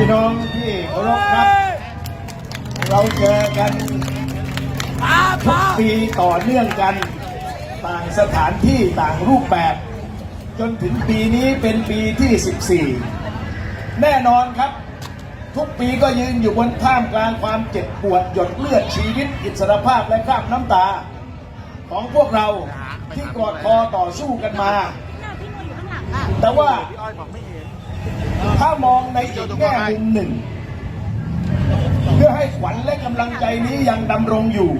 พี่น้องที่เคารพครับ เราเจอกันทุกปีต่อเนื่องกัน ต่างสถานที่ต่างรูปแบบ จนถึงปีนี้เป็นปีที่ 14 แน่นอนครับ ทุกปีก็ยืนอยู่บนท่ามกลางความเจ็บปวดหยดเลือดชีวิต อิสรภาพและคราบน้ำตา ของพวกเราที่กอดคอต่อสู้กันมา แต่ว่า ถ้ามองในอีกแง่มุมหนึ่ง เพื่อให้ขวัญและกำลังใจนี้ยังดำรงอยู่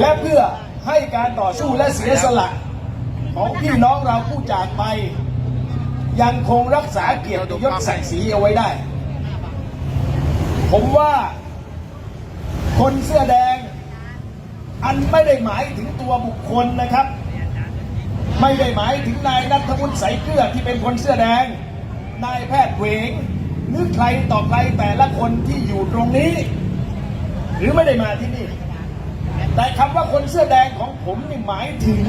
และเพื่อให้การต่อสู้และเสียสละ ของพี่น้องเราผู้จากไป ยังคงรักษาเกียรติยศศักดิ์ศรีเอาไว้ได้ ผมว่า คนเสื้อแดง อันไม่ได้หมายถึงตัวบุคคลนะครับ ไม่ได้หมายถึงนายนัทวุฒิใสายเกลือที่เป็นคนเสื้อแดง นายแพทย์เวงหรือใครต่อใครแต่ละคนที่อยู่ตรงนี้ หรือไม่ได้มาที่นี่ แต่คำว่าคนเสื้อแดงของผมนี่หมายถึง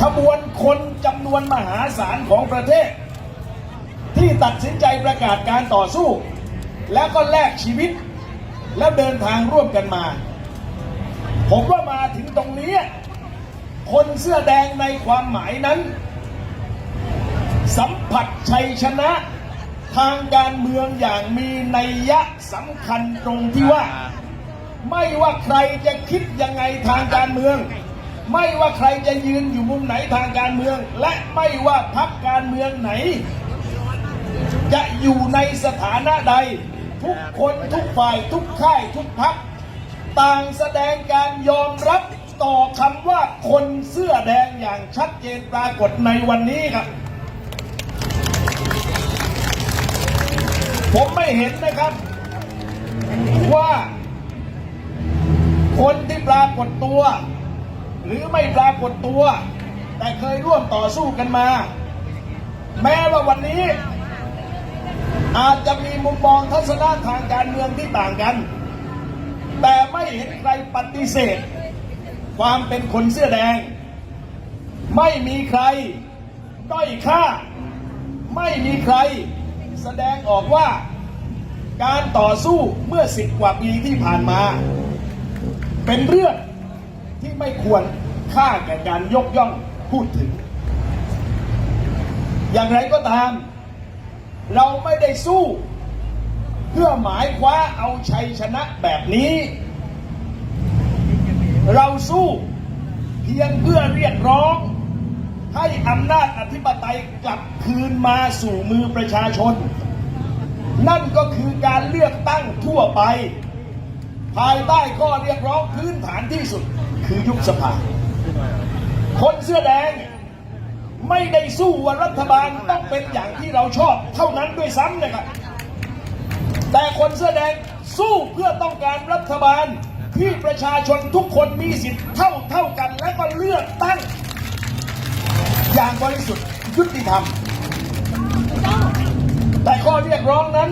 ขบวนคนจำนวนมหาศาลของประเทศ ที่ตัดสินใจประกาศการต่อสู้ แล้วก็แลกชีวิต แล้วเดินทางร่วมกันมา ผมว่ามาถึงตรงนี้ คนเสื้อแดงในความหมายนั้น สัมผัสชัยชนะ ทางการเมืองอย่างมีนัยยะสำคัญตรงที่ว่า ไม่ว่าใครจะคิดยังไงทางการเมือง ไม่ว่าใครจะยืนอยู่มุมไหนทางการเมือง และไม่ว่าพรรคการเมืองไหน จะอยู่ในสถานะใด ทุกคนทุกฝ่ายทุกค่ายทุกพรรคต่างแสดงการยอมรับต่อคำว่าคนเสื้อแดงอย่างชัดเจนปรากฏในวันนี้ครับ ผมไม่เห็นนะครับ ว่า คนที่ปรากฏตัว หรือไม่ปรากฏตัว แต่เคยร่วมต่อสู้กันมา แม้ว่าวันนี้ อาจจะมีมุมมองทัศนะทางการเมืองที่ต่างกัน แต่ไม่เห็นใครปฏิเสธ ความเป็นคนเสื้อแดง ไม่มีใครด้อยค่า ไม่มีใคร แสดงออกว่าการต่อสู้เมื่อสิบกว่าปีที่ผ่านมา เป็นเรื่องที่ไม่ควรค่าแก่การยกย่องพูดถึง อย่างไรก็ตาม เราไม่ได้สู้ เพื่อหมายคว้าเอาชัยชนะแบบนี้ เราสู้เพียงเพื่อเรียกร้อง ให้อำนาจอธิปไตยกลับคืนมาสู่มือประชาชน นั่นก็คือการเลือกตั้งทั่วไป ภายใต้ข้อเรียกร้องพื้นฐานที่สุดคือยุบสภา คนเสื้อแดงไม่ได้สู้ว่ารัฐบาลต้องเป็นอย่างที่เราชอบเท่านั้นด้วยซ้ำนะครับแต่คนเสื้อแดงสู้เพื่อต้องการรัฐบาลที่ประชาชนทุกคนมีสิทธิ์เท่าเท่ากันและก็เลือกตั้ง อย่างบริสุทธิ์ยุติธรรม แต่ข้อเรียกร้องนั้น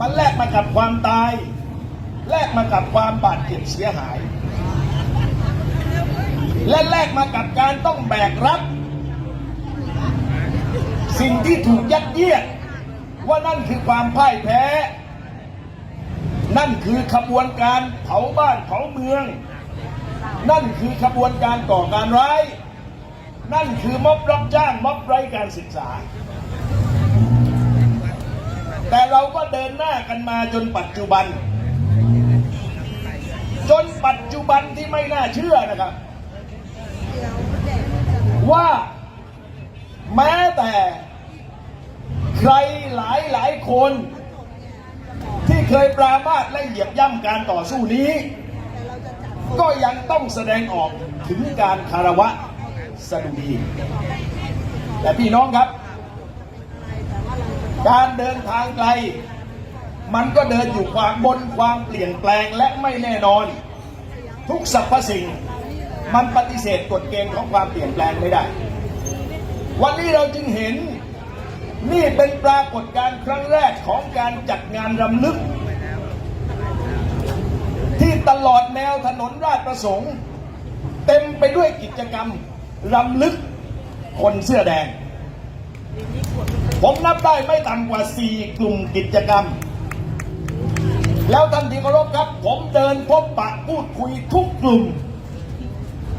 มันแลกมากับความตาย แลกมากับความบาดเจ็บเสียหาย และแลกมากับการต้องแบกรับ สิ่งที่ถูกยัดเยียดว่านั่นคือความพ่ายแพ้ นั่นคือขบวนการเผาบ้านเผาเมือง นั่นคือขบวนการก่อการร้าย นั่นคือม็อบรับจ้างม็อบไร้การศึกษา แต่เราก็เดินหน้ากันมาจนปัจจุบัน จนปัจจุบันที่ไม่น่าเชื่อนะครับ ว่าแม้แต่ใครหลายหลายคน ที่เคยปรามาสและเหยียบย่ำการต่อสู้นี้ ก็ยังต้องแสดงออกถึงการคารวะ สดุดี แต่พี่น้องครับ การเดินทางไกล มันก็เดินอยู่ความบนความเปลี่ยนแปลงและไม่แน่นอน ทุกสรรพสิ่ง มันปฏิเสธกฎเกณฑ์ของความเปลี่ยนแปลงไม่ได้ วันนี้เราจึงเห็นนี่เป็นปรากฏการณ์ครั้งแรกของการจัดงานรำลึก ที่ตลอดแนวถนนราชประสงค์ เต็มไปด้วยกิจกรรม รำลึกคนเสื้อแดง ผมนับได้ไม่ต่ำกว่า 4 กลุ่มกิจกรรม แล้วท่านที่เคารพครับ ผมเดินพบปะพูดคุยทุกกลุ่ม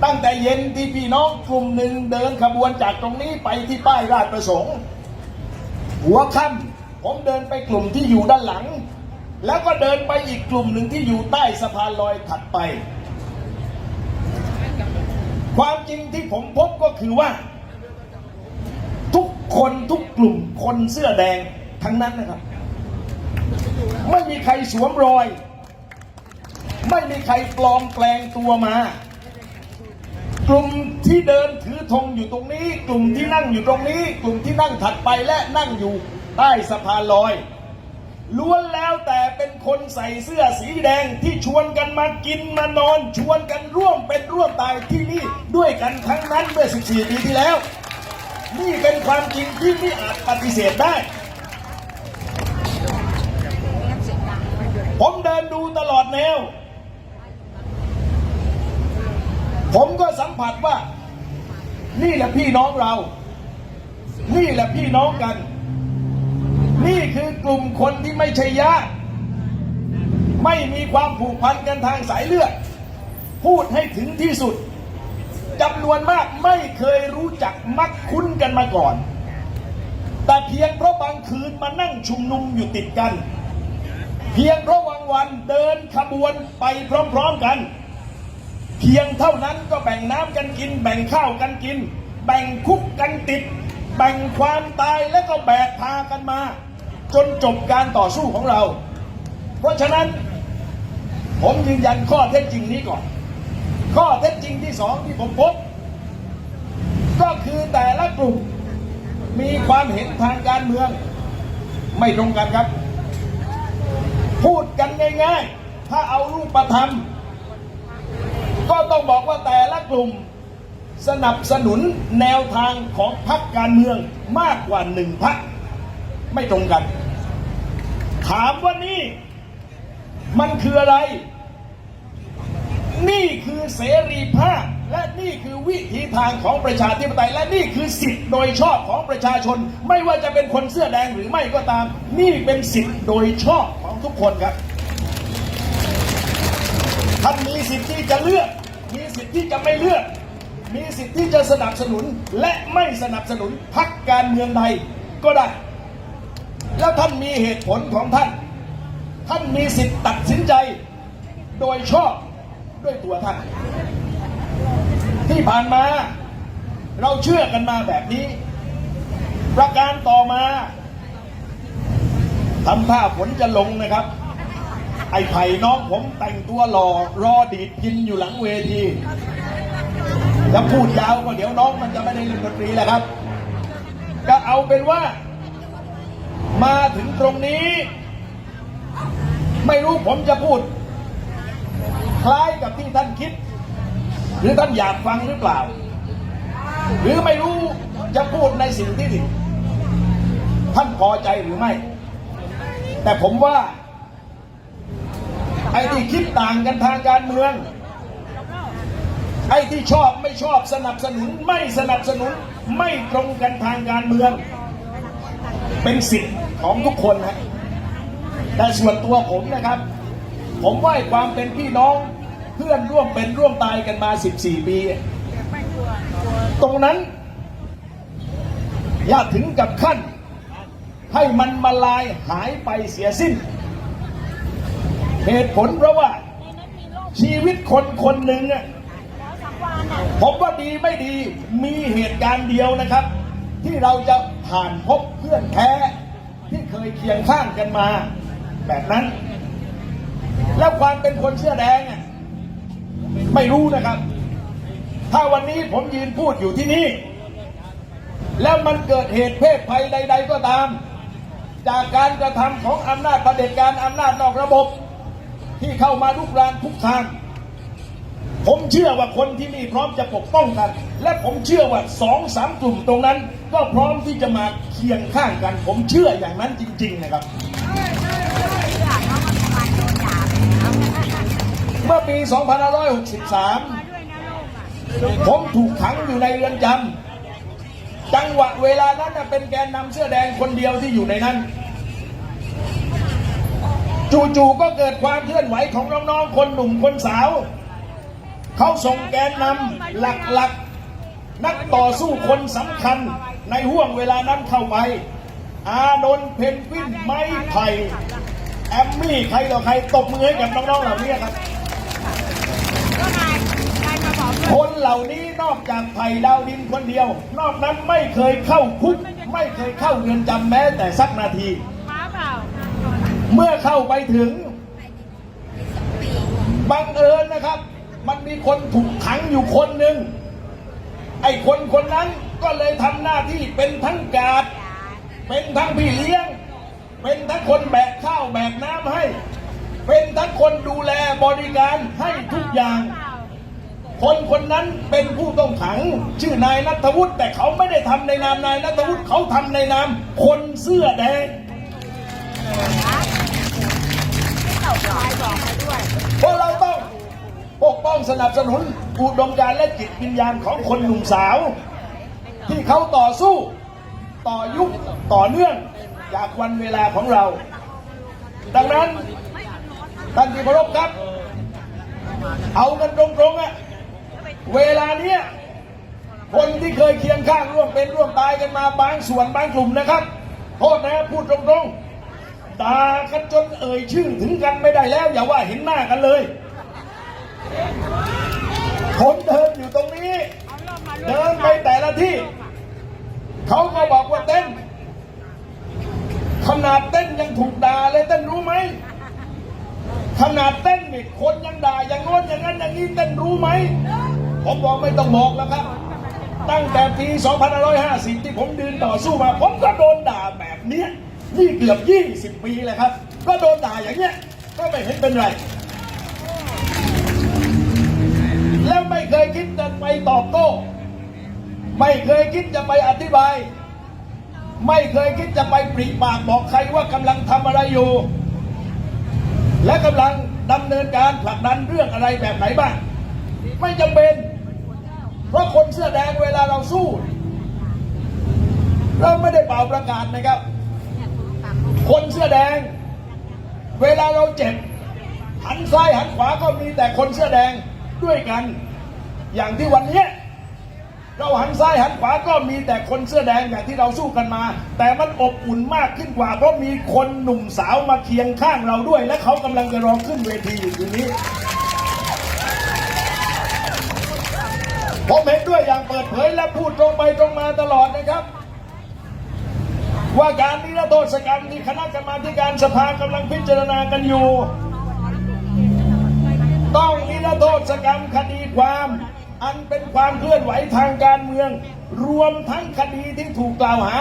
ตั้งแต่เย็นที่พี่น้องกลุ่มหนึ่งเดินขบวนจากตรงนี้ไปที่ป้ายราชประสงค์ หัวค่ำผมเดินไปกลุ่มที่อยู่ด้านหลัง แล้วก็เดินไปอีกกลุ่มหนึ่งที่อยู่ใต้สะพานลอยถัดไป ความจริงที่ผมพบก็คือว่า ทุกคนทุกกลุ่มคนเสื้อแดงทั้งนั้นนะครับ ไม่มีใครสวมรอย ไม่มีใครปลอมแปลงตัวมา กลุ่มที่เดินถือธงอยู่ตรงนี้ กลุ่มที่นั่งอยู่ตรงนี้ กลุ่มที่นั่งถัดไปและนั่งอยู่ใต้สะพานลอยล้วน แล้วแต่เป็นคนใส่เสื้อสีแดงที่ชวนกันมากินมานอน ชวนกันร่วมเป็นร่วมตายที่นี่ด้วยกันทั้งนั้นเมื่อ 14 ปีที่แล้ว นี่เป็นความจริงที่ไม่อาจปฏิเสธได้ ผมเดินดูตลอดแนว ผมก็สัมผัสว่า นี่แหละพี่น้องเรา นี่แหละพี่น้องกัน นี่คือกลุ่มคนที่ไม่ใช่ญาติไม่มีความผูกพันกันทางสายเลือด พูดให้ถึงที่สุดจำนวนมากไม่เคยรู้จักมักคุ้นกันมาก่อน แต่เพียงเพราะบางคืนมานั่งชุมนุมอยู่ติดกัน เพียงเพราะวันวันเดินขบวนไปพร้อมๆกัน เพียงเท่านั้นก็แบ่งน้ำกันกิน แบ่งข้าวกันกิน แบ่งคุกกันติด แบ่งความตายและก็แบกพากันมา จนจบการต่อสู้ของเรา เพราะฉะนั้น ผมยืนยันข้อเท็จจริงนี้ก่อน ข้อเท็จจริงที่สองที่ผมพบ ก็คือแต่ละกลุ่มมีความเห็นทางการเมือง ไม่ตรงกันครับ พูดกันง่ายๆ ถ้าเอารูปประธรรม ก็ต้องบอกว่าแต่ละกลุ่มสนับสนุนแนวทางของพรรคการเมืองมากกว่าหนึ่งพรรคไม่ตรงกัน ถามว่านี่ มันคืออะไร นี่คือเสรีภาพ และนี่คือวิถีทางของประชาธิปไตย และนี่คือสิทธิ์โดยชอบของประชาชน ไม่ว่าจะเป็นคนเสื้อแดงหรือไม่ก็ตาม นี่เป็นสิทธิ์โดยชอบของทุกคนครับท่านมีสิทธิ์ที่จะเลือก มีสิทธิ์ที่จะไม่เลือก มีสิทธิ์ที่จะสนับสนุนและไม่สนับสนุนพรรคการเมืองใดก็ได้ แล้วท่านมีเหตุผลของท่าน ท่านมีสิทธิ์ตัดสินใจ โดยชอบด้วยตัวท่าน ที่ผ่านมาเราเชื่อกันมาแบบนี้ ประการต่อมาทำท่าฝนจะลงนะครับ ไอ้ไผ่น้องผมแต่งตัวหล่อรอดีดพินอยู่หลังเวทีจะพูดยาวก็เดี๋ยวน้องมันจะไม่ได้เล่นดนตรีแหละครับ ก็เอาเป็นว่า มาถึงตรงนี้ ไม่รู้ผมจะพูด คล้ายกับที่ท่านคิด หรือท่านอยากฟังหรือเปล่า หรือไม่รู้จะพูดในสิ่งที่ท่านพอใจหรือไม่ แต่ผมว่า ไอ้ที่คิดต่างกันทางการเมือง ไอ้ที่ชอบไม่ชอบสนับสนุน ไม่สนับสนุนไม่ตรงกันทางการเมือง เป็นสิทธิ์ ของทุกคนนะแต่ส่วนตัวผมนะครับ ผมว่าไอ้ความเป็นพี่น้องเพื่อนร่วมเป็นร่วมตายกันมา 14 ปี ตรงนั้น อย่าถึงกับขั้น ให้มันมาลายหายไปเสียสิ้น เหตุผลเพราะว่าชีวิตคนคนหนึ่งอะผมว่าดีไม่ดีมีเหตุการณ์เดียวนะครับ ที่เราจะผ่านพบเพื่อนแท้ เคยเคียงข้างกันมา แบบนั้น แล้วความเป็นคนเสื้อแดงอะไม่รู้นะครับ ถ้าวันนี้ผมยืนพูดอยู่ที่นี่ แล้วมันเกิดเหตุเพศภัยใด ๆ ก็ตาม จากการกระทำของอำนาจประเผด็จการอำนาจนอกระบบ ที่เข้ามาลุกรานคุกคามผมเชื่อว่าคนที่นี่พร้อมจะปกป้องกัน และผมเชื่อว่าสองสามกลุ่มตรงนั้น ก็พร้อมที่จะมาเคียงข้างกัน ผมเชื่ออย่างนั้นจริง ๆ นะครับ เมื่อปี 2563 ผมถูกขังอยู่ในเรือนจำจังหวะเวลานั้นเป็นแกนนำเสื้อแดงคนเดียวที่อยู่ในนั้นจู่ๆก็เกิดความเคลื่อนไหวของน้องๆ คนหนุ่มคนสาว เขาส่งแกนนำหลักๆ นักต่อสู้คนสำคัญในห่วงเวลานั้นเข้าไป อานนท์เพนกวินไม้ไผ่แอมมี่ใครต่อใครตบมือให้กับน้องๆเหล่านี้ครับคนเหล่านี้นอกจากไผ่ดาวดินคนเดียว นอกนั้นไม่เคยเข้าคุก ไม่เคยเข้าเรือนจำแม้แต่สักนาที เมื่อเข้าไปถึงบังเอิญนะครับ มันมีคนถูกขังอยู่คนหนึ่ง ไอ้คนคนนั้นก็เลยทำหน้าที่เป็นทั้งกาดเป็นทั้งพี่เลี้ยง เป็นทั้งคนแบกข้าวแบกน้ำให้ เป็นทั้งคนดูแลบริการให้ทุกอย่าง คนคนนั้นเป็นผู้ต้องขัง ชื่อนายนัทวุฒิแต่เขาไม่ได้ทำในนามนายนัทวุฒิเขาทำในนามคนเสื้อแดงนายบอกมาด้วยเพราะเราต้องปก ป้องสนับสนุนอุดมการและจิตวิญญาณของคนหนุ่มสาว ที่เขาต่อสู้ต่อยุคต่อเนื่องจากวันเวลาของเรา ดังนั้นท่านที่เคารพครับ เอากันตรงๆอะเวลาเนี้ยคนที่เคยเคียงข้างร่วมเป็นร่วมตายกันมาบางส่วนบางกลุ่มนะครับโทษนะพูดตรงๆด่ากันจนเอ่ยชื่อถึงกันไม่ได้แล้ว อย่าว่าเห็นหน้ากันเลย ผมเดินอยู่ตรงนี้เอาเริ่มมาเดินไปแต่ละที่ เขาก็บอกว่าเต้น ขนาดเต้นยังถูกด่าเลยเต้นรู้ไหม ขนาดเต้นนี่คนยังด่าอย่างโน้นอย่างนั้นอย่างนี้เต้นรู้ไหม ผมบอกไม่ต้องบอกแล้วครับตั้งแต่ปี 2550 ที่ผมยืนต่อสู้มา ผมก็โดนด่าแบบเนี้ยนี่เกือบ 20 ปีเลยครับ ก็โดนด่าอย่างเนี้ย ก็ไม่เห็นเป็นไร ตอบโต้ ไม่เคยคิดจะไปอธิบาย ไม่เคยคิดจะไปปริปากบอกใครว่ากำลังทำอะไรอยู่ และกำลังดำเนินการผลักดันเรื่องอะไรแบบไหนบ้าง ไม่จำเป็น เพราะคนเสื้อแดงเวลาเราสู้เราไม่ได้เป่าประกาศนะครับ คนเสื้อแดง เวลาเราเจ็บหันซ้ายหันขวาก็มีแต่คนเสื้อแดงด้วยกัน อย่างที่วันนี้เราหันซ้ายหันขวาก็มีแต่คนเสื้อแดงอย่างที่เราสู้กันมา แต่มันอบอุ่นมากขึ้นกว่า เพราะมีคนหนุ่มสาวมาเคียงข้างเราด้วย และเขากำลังจะรองขึ้นเวทีอยู่ตรงนี้ผมเห็นด้วยอย่างเปิดเผยและพูดตรงไปตรงมาตลอดนะครับ ว่าการนิรโทษกรรมที่คณะกรรมาธิการสภากำลังพิจารณากันอยู่ ต้องนิรโทษกรรมคดีความ อันเป็นความเคลื่อนไหวทางการเมือง รวมทั้งคดีที่ถูกกล่าวหา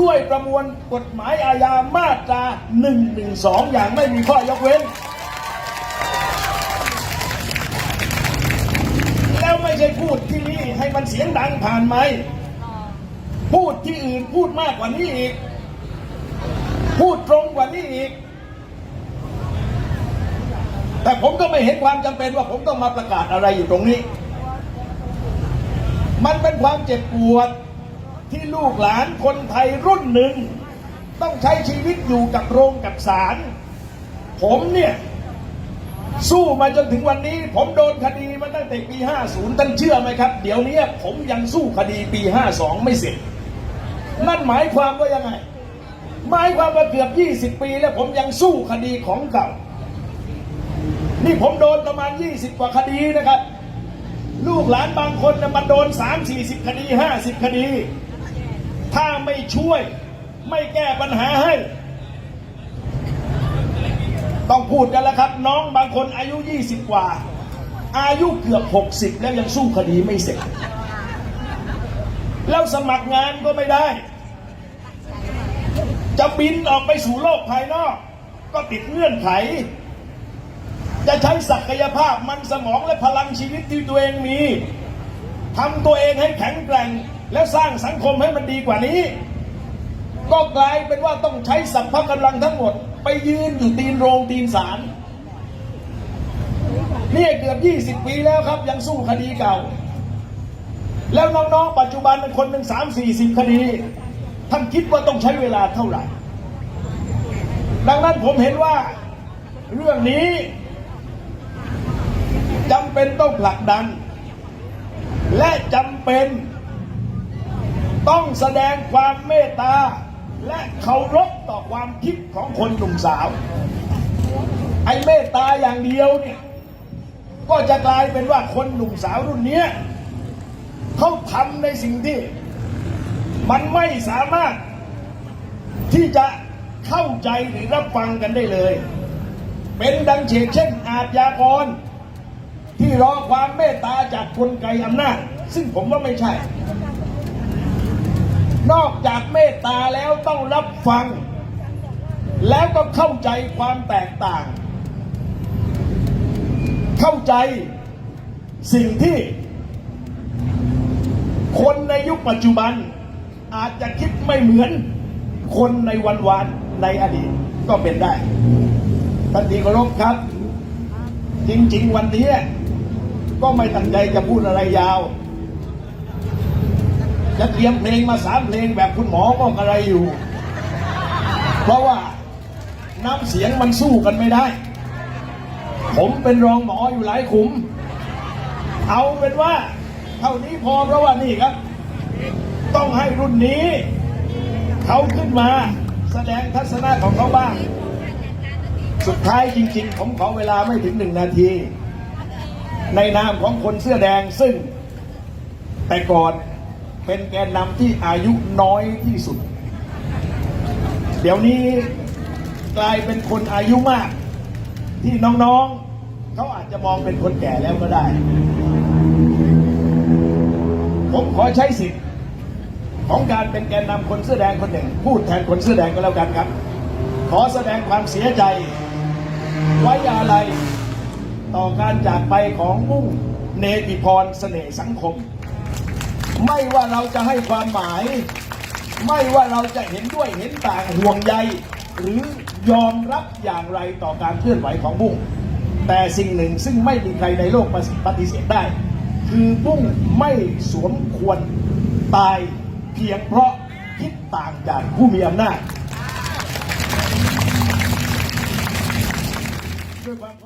ด้วยประมวลกฎหมายอาญามาตรา112 อย่างไม่มีข้อยกเว้น แล้วไม่ใช่พูดที่นี่ให้มันเสียงดังผ่านไหม พูดที่อื่นพูดมากกว่านี้อีก พูดตรงกว่านี้อีกแต่ผมก็ไม่เห็นความจำเป็นว่าผมต้องมาประกาศอะไรอยู่ตรงนี้ มันเป็นความเจ็บปวดที่ลูกหลานคนไทยรุ่นหนึ่ง ต้องใช้ชีวิตอยู่กับโรงกับศาลผมเนี่ย สู้มาจนถึงวันนี้ ผมโดนคดีมาตั้งแต่ปี 50ท่านเชื่อไหมครับ เดี๋ยวนี้ผมยังสู้คดีปี 52 ไม่เสร็จ นั่นหมายความว่ายังไง หมายความว่าเกือบ 20 ปี แล้วผมยังสู้คดีของเก่า นี่ผมโดนประมาณ 20 กว่าคดีนะครับ ลูกหลานบางคนนะมันโดน3 40คดี50คดี ถ้าไม่ช่วย ไม่แก้ปัญหาให้ ต้องพูดกันแล้วครับ น้องบางคนอายุ20กว่า อายุเกือบ60แล้วยังสู้คดีไม่เสร็จ แล้วสมัครงานก็ไม่ได้ จะบินออกไปสู่โลกภายนอก ก็ติดเงื่อนไข จะใช้ศักยภาพมันสมองและพลังชีวิตที่ตัวเองมีทำตัวเองให้แข็งแกร่ง และสร้างสังคมให้มันดีกว่านี้ ก็กลายเป็นว่าต้องใช้สัพพะกำลังทั้งหมด ไปยืนอยู่ตีนโรงตีนศาลนี่เกือบ 20 ปีแล้วครับ ยังสู้คดีเก่า แล้วน้องๆ ปัจจุบันเป็นคนหนึ่งสามสี่สิบคดี ท่านคิดว่าต้องใช้เวลาเท่าไหร่ ดังนั้นผมเห็นว่าเรื่องนี้ เป็นต้องผลักดัน และจำเป็นต้องแสดงความเมตตา และเคารพต่อความคิดของคนหนุ่มสาว ไอ้เมตตาอย่างเดียวเนี่ย ก็จะกลายเป็นว่าคนหนุ่มสาวรุ่นเนี้ยเขาทำในสิ่งที่ มันไม่สามารถที่จะเข้าใจหรือรับฟังกันได้เลย เป็นดังเฉกเช่นอาทยากร ที่รอความเมตตาจากกลไกอำนาจ ซึ่งผมว่าไม่ใช่ นอกจากเมตตาแล้วต้องรับฟัง แล้วก็เข้าใจความแตกต่าง เข้าใจสิ่งที่ คนในยุคปัจจุบัน อาจจะคิดไม่เหมือนคนในวันวานในอดีตก็เป็นได้ท่านที่เคารพครับ จริง ๆ วันนี้ ก็ไม่ตั้งใจจะพูดอะไรยาว จะเตรียมเพลงมาสามเพลงแบบคุณหมอก็อะไรอยู่ เพราะว่าน้ำเสียงมันสู้กันไม่ได้ ผมเป็นรองหมออยู่หลายขุม เอาเป็นว่า เท่านี้พอเพราะว่านี่ครับ ต้องให้รุ่นนี้ เขาขึ้นมาแสดงทัศนะของเขาบ้าง สุดท้ายจริงๆ ผมขอเวลาไม่ถึงหนึ่งนาที ในนามของคนเสื้อแดงซึ่งแต่ก่อนเป็นแกนนำที่อายุน้อยที่สุด เดี๋ยวนี้กลายเป็นคนอายุมาก ที่น้องๆเขาอาจจะมองเป็นคนแก่แล้วก็ได้ ผมขอใช้สิทธิ์ของการเป็นแกนนำคนเสื้อแดงคนหนึ่ง พูดแทนคนเสื้อแดงก็แล้วกันครับ ขอแสดงความเสียใจ ไว้อาลัย ต่อการจากไปของมุ่งเนติพรเสน่ห์สังคม ไม่ว่าเราจะให้ความหมาย ไม่ว่าเราจะเห็นด้วยเห็นต่างห่วงใย หรือยอมรับอย่างไรต่อการเคลื่อนไหวของบุ้งแต่สิ่งหนึ่งซึ่งไม่มีใครในโลกปฏิเสธได้ คือบุ้งไม่สวมควรตายเพียงเพราะคิดต่างจากผู้มีอำนาจด้วยความ